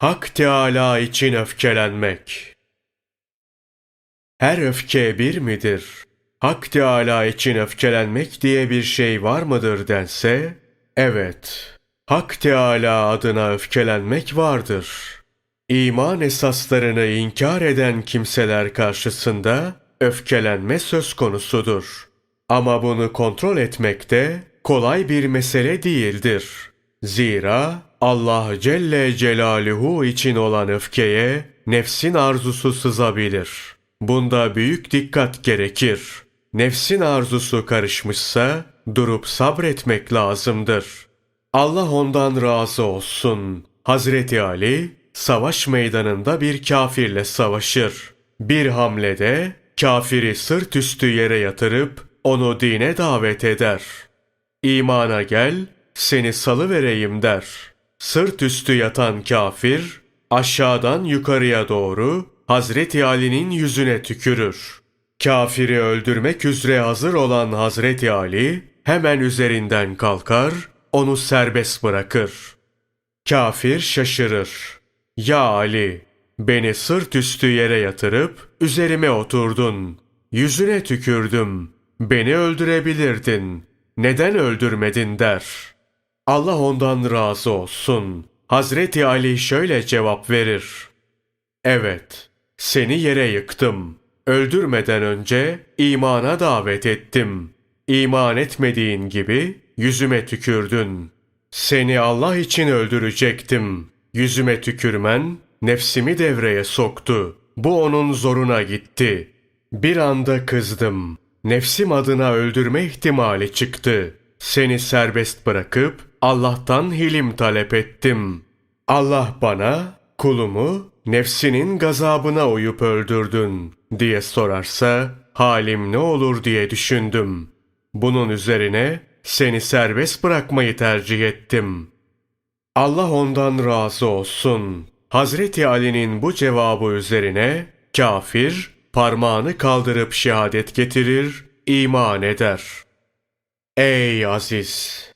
Hak Teâlâ için öfkelenmek. Her öfke bir midir? Hak Teâlâ için öfkelenmek diye bir şey var mıdır dense, evet. Hak Teâlâ adına öfkelenmek vardır. İman esaslarını inkar eden kimseler karşısında öfkelenme söz konusudur. Ama bunu kontrol etmek de kolay bir mesele değildir. Zira Allah Celle Celaluhu için olan öfkeye nefsin arzusu sızabilir. Bunda büyük dikkat gerekir. Nefsin arzusu karışmışsa durup sabretmek lazımdır. Allah ondan razı olsun. Hazreti Ali savaş meydanında bir kafirle savaşır. Bir hamlede kafiri sırt üstü yere yatırıp onu dine davet eder. İmana gel, seni salı vereyim der. Sırt üstü yatan kafir aşağıdan yukarıya doğru Hazreti Ali'nin yüzüne tükürür. Kafiri öldürmek üzere hazır olan Hazreti Ali hemen üzerinden kalkar, onu serbest bırakır. Kafir şaşırır. Ya Ali, beni sırt üstü yere yatırıp üzerime oturdun. Yüzüne tükürdüm. Beni öldürebilirdin. Neden öldürmedin der. Allah ondan razı olsun. Hazreti Ali şöyle cevap verir. Evet, seni yere yıktım. Öldürmeden önce imana davet ettim. İman etmediğin gibi yüzüme tükürdün. Seni Allah için öldürecektim. Yüzüme tükürmen nefsimi devreye soktu. Bu onun zoruna gitti. Bir anda kızdım. Nefsim adına öldürme ihtimali çıktı. Seni serbest bırakıp Allah'tan hilim talep ettim. Allah bana kulumu nefsinin gazabına uyup öldürdün diye sorarsa halim ne olur diye düşündüm. Bunun üzerine seni serbest bırakmayı tercih ettim. Allah ondan razı olsun. Hazreti Ali'nin bu cevabı üzerine kafir parmağını kaldırıp şehadet getirir, iman eder. Ey aziz!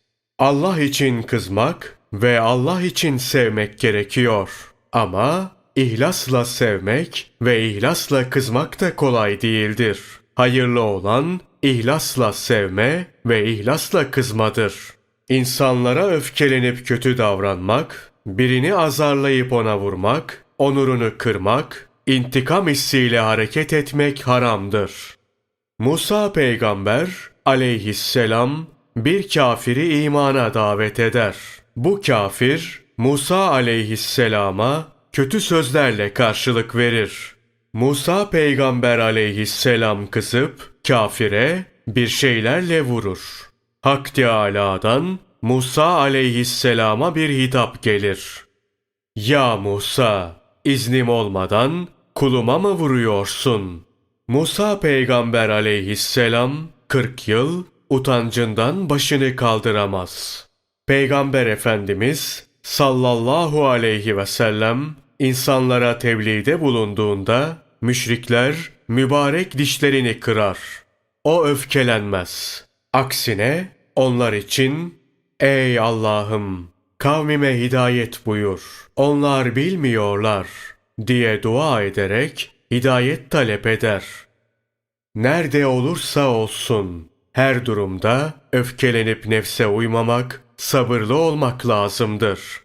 Allah için kızmak ve Allah için sevmek gerekiyor. Ama ihlasla sevmek ve ihlasla kızmak da kolay değildir. Hayırlı olan ihlasla sevme ve ihlasla kızmadır. İnsanlara öfkelenip kötü davranmak, birini azarlayıp ona vurmak, onurunu kırmak, intikam hissiyle hareket etmek haramdır. Musa peygamber aleyhisselam bir kafiri imana davet eder. Bu kafir Musa aleyhisselama kötü sözlerle karşılık verir. Musa peygamber aleyhisselam kızıp kafire bir şeylerle vurur. Hak Teâlâ'dan Musa aleyhisselama bir hitap gelir. Ya Musa, iznim olmadan kuluma mı vuruyorsun? Musa peygamber aleyhisselam 40 yıl utancından başını kaldıramaz. Peygamber Efendimiz sallallahu aleyhi ve sellem insanlara tebliğde bulunduğunda müşrikler mübarek dişlerini kırar. O öfkelenmez. Aksine onlar için ey Allah'ım kavmime hidayet buyur. Onlar bilmiyorlar diye dua ederek hidayet talep eder. Nerede olursa olsun her durumda öfkelenip nefse uymamak, sabırlı olmak lazımdır.